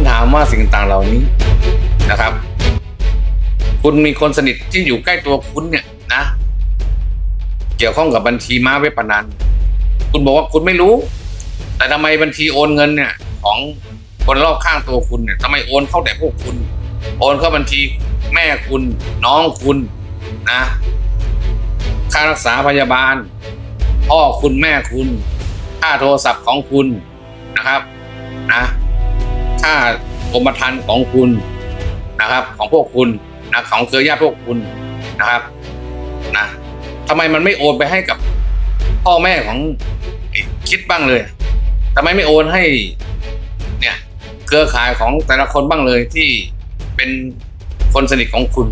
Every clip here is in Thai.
ผมถามว่าสิ่งต่างเหล่านี้นะครับ คุณมีคนสนิทที่อยู่ใกล้ตัวคุณเนี่ยนะ เกี่ยวข้องกับบัญชีม้าเว็บพนันคุณบอกว่าคุณไม่รู้ แต่ทำไมบัญชีโอนเงินเนี่ย ของคนรอบข้างตัวคุณเนี่ยทำไมโอนเข้าแต่พวกคุณ โอนเข้าบัญชีแม่คุณน้องคุณนะค่ารักษาพยาบาล พ่อคุณแม่คุณ ค่าโทรศัพท์ของคุณนะครับนะ ค่ากรมธรรม์ของคุณนะครับ ของพวกคุณนะของเครือญาติพวกคุณนะครับนะทำไมมันไม่โอนไปให้กับพ่อแม่ของคิดบ้างเลยทำไมไม่โอนให้ เนี่ย เครือข่ายของแต่ละคนบ้างเลยที่เป็นคนสนิทของคุณ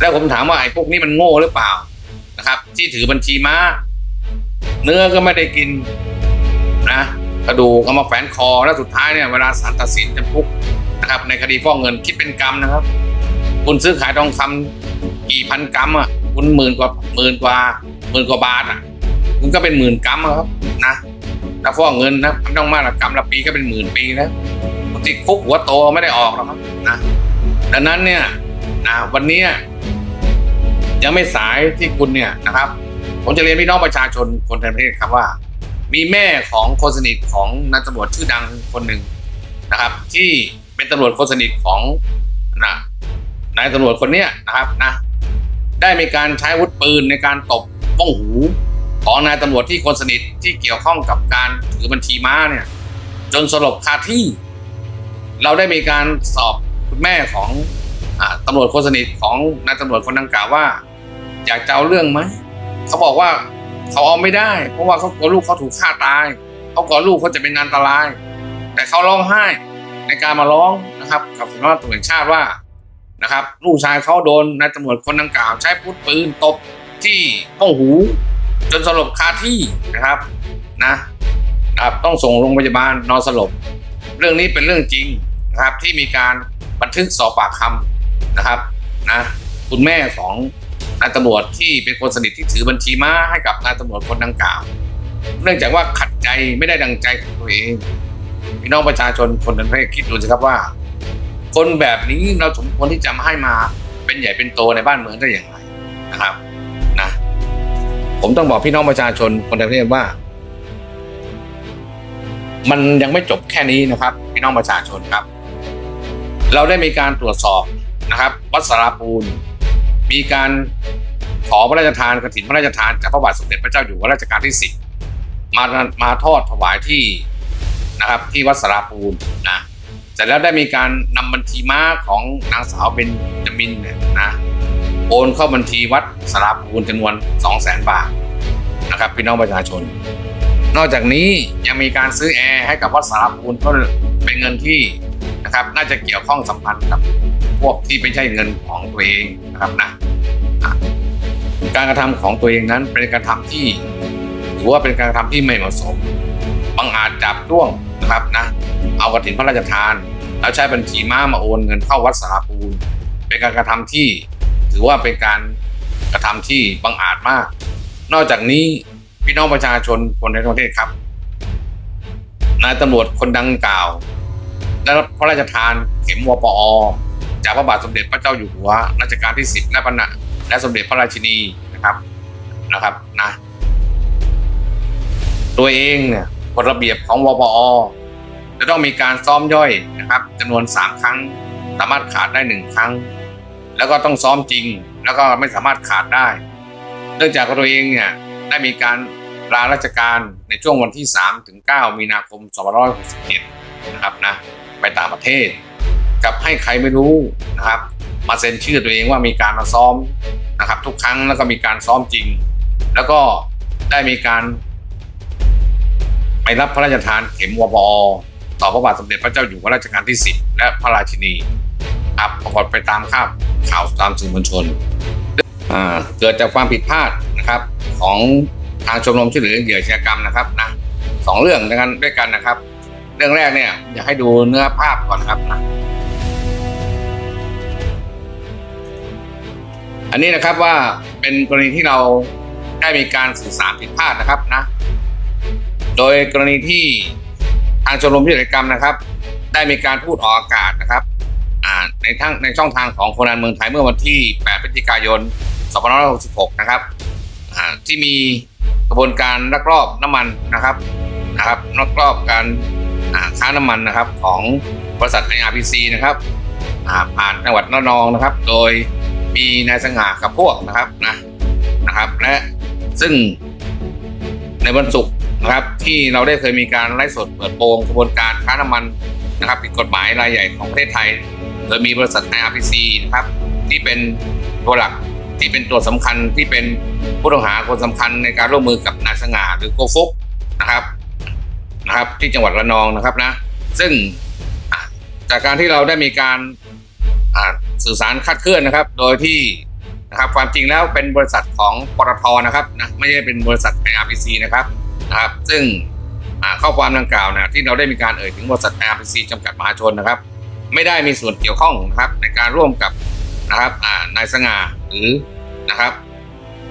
แล้วผมถามว่าไอ้พวกนี้มันโง่หรือเปล่านะครับ ที่ถือบัญชีม้า เนื้อก็ไม่ได้กิน กระดูกเอามาแฝนคอแล้วสุดท้ายเนี่ยเวลาศาลตัดสินจำคุกนะครับในคดีฟอกเงินคิดเป็นกรรมนะครับ คุณซื้อขายทองคำกี่พันกรัมอะคุณหมื่นกว่าหมื่นกว่าหมื่นกว่าบาทอะคุณก็เป็นหมื่นกรัมอะครับนะถ้าฟอกเงินนะมันต้องมากละกรัมละปีก็เป็นหมื่นปีนะคุณติดคุกหัวโตไม่ได้ออกหรอกครับนะดังนั้นเนี่ยนะวันนี้ยังไม่สายที่คุณเนี่ยนะครับ ผมจะเรียนพี่น้องประชาชนคนไทยประเทศครับว่า มีแม่ของคนสนิทของนายตำรวจชื่อดังคนหนึ่งนะครับ ที่เป็นตำรวจคนสนิทของนะนายตำรวจคนเนี้ยนะครับนะได้มีการใช้อาวุธปืนในการตบบ้องหูของนายตำรวจที่คนสนิทที่เกี่ยวข้องกับการถือบัญชีม้าเนี่ย จนสลบคาที่ เราได้มีการสอบคุณแม่ของอตำรวจคนสนิทของนายตำรวจคนดังกล่าวว่า อยากจะเอาเรื่องไหมเขาบอกว่า เขาเอาไม่ได้ เพราะว่าเขากลัวลูกเขาถูกฆ่าตายเขากลัวลูกเขาจะเป็นอันตราย แต่เขาร้องไห้ในการมาร้องนะครับกับสำนักงานตำรวจแห่งชาติว่านะครับ ลูกชายเขาโดนนายตำรวจคนดังกล่าว ใช้อาวุธปืนตบที่ห้องหู จนสลบคาที่นะครับนะนะครับต้องส่งโรงพยาบาลนอนสลบ เรื่องนี้เป็นเรื่องจริงนะครับที่มีการบันทึกสอบปากคำนะครับนะคุณแม่ของ นายตำรวจที่เป็นคนสนิทที่ถือบัญชีม้าให้กับนายตำรวจคนดังกล่าว เนื่องจากว่าขัดใจไม่ได้ดังใจของตัวเองพี่น้องประชาชนคนทั้งประเทศคิดดูสิครับว่า คนแบบนี้เราสมควรที่จะให้มาเป็นใหญ่เป็นโตในบ้านเมืองได้อย่างไรนะครับนะผมต้องบอกพี่น้องประชาชนคนไทยประเทศว่า มันยังไม่จบแค่นี้นะครับ พี่น้องประชาชนครับ เราได้มีการตรวจสอบนะครับ วัดสาราปูน มีการขอพระราชทานกฐินพระราชทานจากพระบาทสมเด็จพระเจ้าอยู่หัวรัชกาลที่สิบมามาทอดถวายที่นะครับที่วัดสาราปูนนะเสร็จแล้วได้มีการนำบัญชีม้าของนางสาวเบนจามินเนี่ยนะโอนเข้าบัญชีวัดสาราปูนจำนวน 2 0 0 0 0 0บาทนะครับพี่น้องประชาชน นอกจากนี้ยังมีการซื้อแอร์ให้กับวัดสาราปูนก็เป็นเงินที่ นะครับ น่าจะเกี่ยวข้องสัมพันธ์กับพวกที่ไม่ใช่เงินของตัวเองนะครับนะการกระทำของตัวเองนั้นเป็นการกระทำที่ถือว่าเป็นการกระทำที่ไม่เหมาะสมบังอาจจับจ้วงนะครับนะเอากระถินพระราชทาน แล้วใช้บัญชีม้ามาโอนเงินเข้าวัดสาราปูนเป็นการกระทำที่ถือว่าเป็นการกระทำที่บังอาจมาก นอกจากนี้พี่น้องประชาชนคนในประเทศครับนายตำรวจคนดังกล่าว ได้รับพระราชทานเข็มวปอ จากพระบาทสมเด็จพระเจ้าอยู่หัวรัชกาลที่สิบและพระนะและสมเด็จพระราชินีนะครับนะครับนะตัวเองเนี่ยกฎระเบียบของวปอ จะต้องมีการซ้อมย่อยนะครับจำนวนสามครั้ง สามารถขาดได้หนึ่งครั้ง แล้วก็ต้องซ้อมจริง แล้วก็ไม่สามารถขาดได้ เนื่องจากตัวเองเนี่ยได้มีการลาราชการในช่วงวันที่ 3 ถึง 9 มีนาคม 2567 นะครับนะ ไปต่างประเทศ กับให้ใครไม่รู้นะครับ มาเซ็นชื่อตัวเองว่ามีการมาซ้อมนะครับ ทุกครั้งแล้วก็มีการซ้อมจริง แล้วก็ได้มีการไปรับพระราชทานเข็มวบอต่อพระบาทสมเด็จพระเจ้าอยู่หัวรัชกาลที่ 10 และพระราชินีครับปรากฏไปตามข่าวข่าวตามสื่อมวลชนเกิดจากความผิดพลาดนะครับของทางชมรมช่วยเหลือเหยื่ออาชญากรรมนะครับนะสองเรื่องด้วยกันด้วยกันนะครับ เรื่องแรกเนี่ยอยากให้ดูเนื้อภาพก่อนครับนะอันนี้นะครับว่าเป็นกรณีที่เราได้มีการสื่อสารผิดพลาดนะครับนะ โดยกรณีที่ทางชมรมช่วยเหลือเหยื่ออาชญากรรมนะครับ ได้มีการพูดออกอากาศนะครับในทั้งในช่องทางของคนงานเมืองไทยเมื่อวันที่ 8 พฤศจิกายน 2566 นะครับที่มีกระบวนการลักลอบน้ำมันนะครับนะครับลักลอบการ ค้าน้ำมันนะครับของบริษัท IRPC นะครับผ่านจังหวัดระนองนะครับ โดยมีนายสง่ากับพวกนะครับนะนะครับ และซึ่งในวันศุกร์นะครับ ที่เราได้เคยมีการไลฟ์สดเปิดโปงกระบวนการค้าน้ำมันนะครับผิดกฎหมายรายใหญ่ของประเทศไทย โดยมีบริษัท IRPC นะครับ ที่เป็นตัวหลักที่เป็นตัวสำคัญที่เป็นผู้ต้องหาคนสำคัญในการร่วมมือกับนายสง่าหรือโกฟุกนะครับ นะครับ ที่จังหวัดระนองนะครับนะ ซึ่งจากการที่เราได้มีการสื่อสารคลาดเคลื่อนนะครับ โดยที่นะครับความจริงแล้วเป็นบริษัทของปตทนะครับนะไม่ใช่เป็นบริษัท IRPC นะครับนะครับ ซึ่งข้อความดังกล่าวนะที่เราได้มีการเอ่ยถึงบริษัท IRPC จำกัดมหาชนนะครับ ไม่ได้มีส่วนเกี่ยวข้องนะครับในการร่วมกับนะครับนายสง่าหรือนะครับ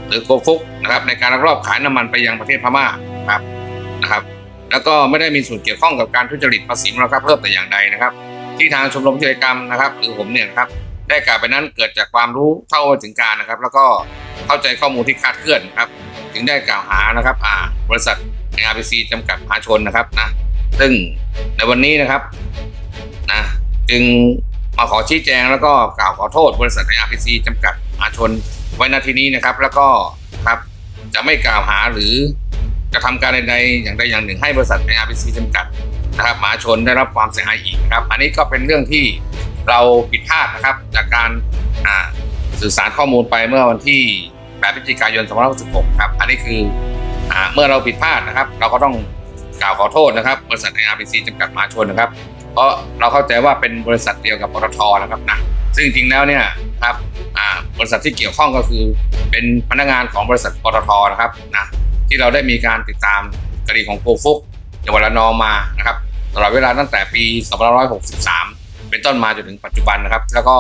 หรือโกฟุกนะครับในการลักลอบขายน้ำมันไปยังประเทศพม่านะครับ แล้วก็ไม่ได้มีส่วนเกี่ยวข้องกับการทุจริตภาษีมูลค่าเพิ่มแต่อย่างใดนะครับ ที่ทางชมรมกิจกรรมนะครับหรือผมเนี่ยนะครับได้กล่าวไปนั้นเกิดจากความรู้เท่าไม่ถึงการนะครับ แล้วก็เข้าใจข้อมูลที่คาดเคลื่อนนะครับจึงได้กล่าวหานะครับอ่าบริษัท IRPC จำกัดมหาชนนะครับนะซึ่งในวันนี้นะครับนะจึงมาขอชี้แจงแล้วก็กล่าวขอโทษบริษัท IRPC จำกัดมหาชนไว้ณที่นี้นะครับ แล้วก็ครับจะไม่กล่าวหาหรือ กระทำการใดๆอย่างใดอย่างหนึ่งให้บริษัท IRPC จำกัดนะครับมหาชนได้รับความเสียหายอีกนะครับ อันนี้ก็เป็นเรื่องที่เราผิดพลาดนะครับ จากการสื่อสารข้อมูลไปเมื่อวันที่8พฤศจิกายน2566ครับอันนี้คืออเมื่อเราผิดพลาดนะครับ เราก็ต้องกล่าวขอโทษนะครับ บริษัท IRPC จำกัดมหาชนนะครับ เพราะเราเข้าใจว่าเป็นบริษัทเดียวกับปตทนะครับนะซึ่งจริงๆแล้วเนี่ยครับบริษัทที่เกี่ยวข้องก็คือเป็นพนักงานของบริษัทปตทนะครับนะ ที่เราได้มีการติดตามคดีของโกฟุกจังหวัดระนองมานะครับตลอดเวลาตั้งแต่ปี2563 เป็นต้นมาจนถึงปัจจุบันนะครับ แล้วก็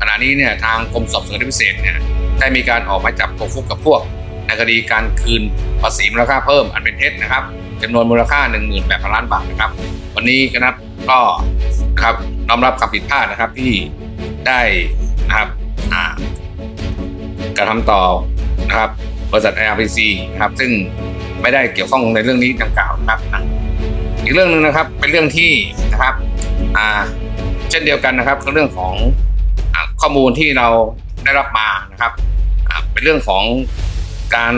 ขณะนี้เนี่ยทางกรมสอบสวนพิเศษเนี่ยได้มีการออกหมายจับโกฟุกกับพวก ในคดีการคืนภาษีมูลค่าเพิ่มอันเป็นเท็จนะครับจำนวนมูลค่า 18,000ล้านบาทนะครับ วันนี้คณะก็นะครับน้อมรับความผิดพลาดนะครับที่ได้นะครับกระทำต่อนะครับ บริษัท IRPC ครับ ซึ่งไม่ได้เกี่ยวข้องในเรื่องนี้ดังกล่าวนะครับนะอีกเรื่องหนึ่งนะครับเป็นเรื่องที่นะครับอ่าเช่นเดียวกันนะครับก็เรื่องของอข้อมูลที่เราได้รับมานะครับอ่าเป็นเรื่องของการ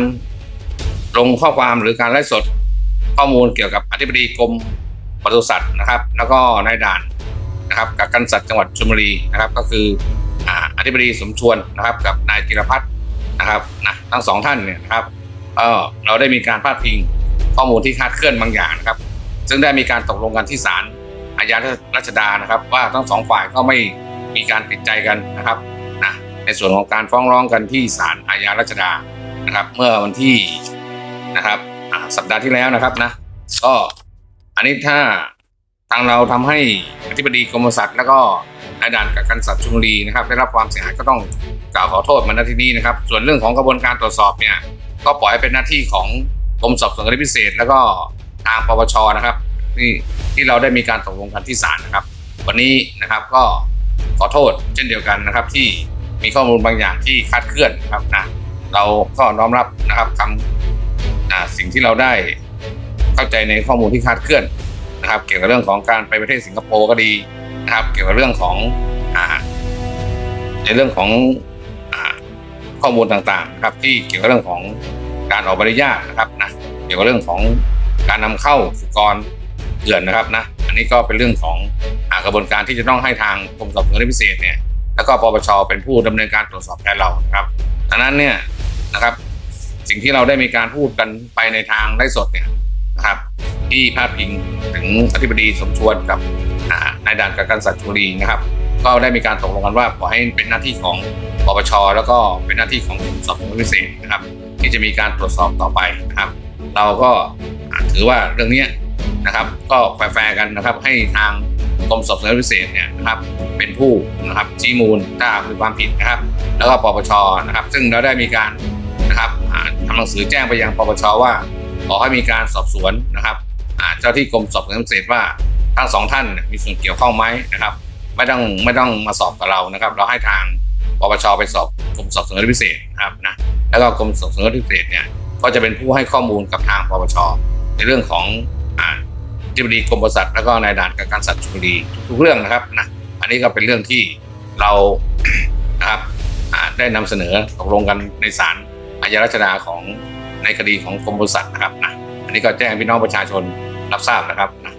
ลงข้อความหรือการไลฟ์สดข้อมูลเกี่ยวกับอธิบดีกรมปศุสัตว์นะครับ แล้วก็นายด่านนะครับกักกันสัตว์จังหวัดชลบุรีนะครับ ก็คือออธิบดีสมชวนนะครับ กับนายจิรพัฒน์ นะครับนะทั้งสองท่านเนี่ยนะครับเออเราได้มีการพาดพิงข้อมูลที่คาดเคลื่อนบางอย่างนะครับ ซึ่งได้มีการตกลงกันที่ศาลอาญารัชดานะครับ ว่าทั้งสองฝ่ายก็ไม่มีการติดใจกันนะครับนะในส่วนของการฟ้องร้องกันที่ศาลอาญารัชดานะครับ เมื่อวันที่นะครับสัปดาห์ที่แล้วนะครับนะก็อันนี้ถ้าทางเราทำให้อธิบดีกรมสัตว์แล้วก็ นายด่านกักกันสัตว์ชุมรีนะครับได้รับความเสียหายก็ต้องกล่าวขอโทษมาณที่นี้นะครับ ส่วนเรื่องของกระบวนการตรวจสอบเนี่ยก็ปล่อยให้เป็นหน้าที่ของกรมสอบสวนคดีพิเศษ แล้วก็ทางปปชนะครับที่ที่เราได้มีการตกลงกันที่ศาลนะครับ วันนี้นะครับก็ขอโทษเช่นเดียวกันนะครับ ที่มีข้อมูลบางอย่างที่คลาดเคลื่อนนะครับนะเราก็น้อมรับนะครับคำสิ่งที่เราได้เข้าใจในข้อมูลที่คลาดเคลื่อนนะครับ เกี่ยวกับเรื่องของการไปประเทศสิงคโปร์ก็ดี นะครับ เกี่ยวกับเรื่องของอ่าในเรื่องของอข้อมูลต่างๆนะครับ ที่เกี่ยวกับเรื่องของการออกใบอนุญาตนะครับนะเกี่ยวกับเรื่องของการนำเข้าสุกรเถื่อนนะครับนะอันนี้ก็เป็นเรื่องของอกระบวนการที่จะต้องให้ทางกรมสอบสวนพิเศษเนี่ยแล้วก็ปปชเป็นผู้ดำเนินการตรวจสอบแทนเรานะครับดังนั้นเนี่ยนะครับ สิ่งที่เราได้มีการพูดกันไปในทางไลฟ์สดเนี่ยนะครับ ที่พาดพิงถึงอธิบดีสมชวนกับ อ่านายด่านกักกันสัตว์ชลบุรีนะครับ ก็ได้มีการตกลงกันว่าปล่อให้เป็นหน้าที่ของปปชแล้วก็เป็นหน้าที่ของกรมสอบสวนพิเศษนะครับ ที่จะมีการตรวจสอบต่อไปนะครับ เราก็ถือว่าเรื่องนี้นะครับก็แฟร์กันนะครับให้ทางกรมสอบสวนพิเศษเนี่ยนะครับเป็นผู้นะครับชี้มูลถ้ามีความผิดนะครับ แล้วก็ปปชนะครับ ซึ่งเราได้มีการนะครับทำหนังสือแจ้งไปยังปปชว่า ขอให้มีการสอบสวนนะครับเจ้าที่กรมสอบสวนพิเศษว่า ทั้งสองท่านมีส่วนเกี่ยวข้องไหมนะครับ ไม่ต้องไม่ต้องมาสอบกับเรานะครับ เราให้ทางปปชไปสอบกรมสอบสวนคดีพิเศษนะครับนะแล้วก็กรมสอบสวนคดีพิเศษเนี่ยก็จะเป็นผู้ให้ข้อมูลกับทางปปชในเรื่องของอ่าที่บดีกรมปศุสัตว์แล้วก็นายด่านการสัตว์ชลบุรีทุกเรื่องนะครับนะอันนี้ก็เป็นเรื่องที่เรานะครับได้นำเสนอตกลงกันในศาลอาญารัชดาของในคดีของกรมปศุสัตว์นะครับนะอันนี้ก็แจ้งพี่น้องประชาชนรับทราบนะครับนะ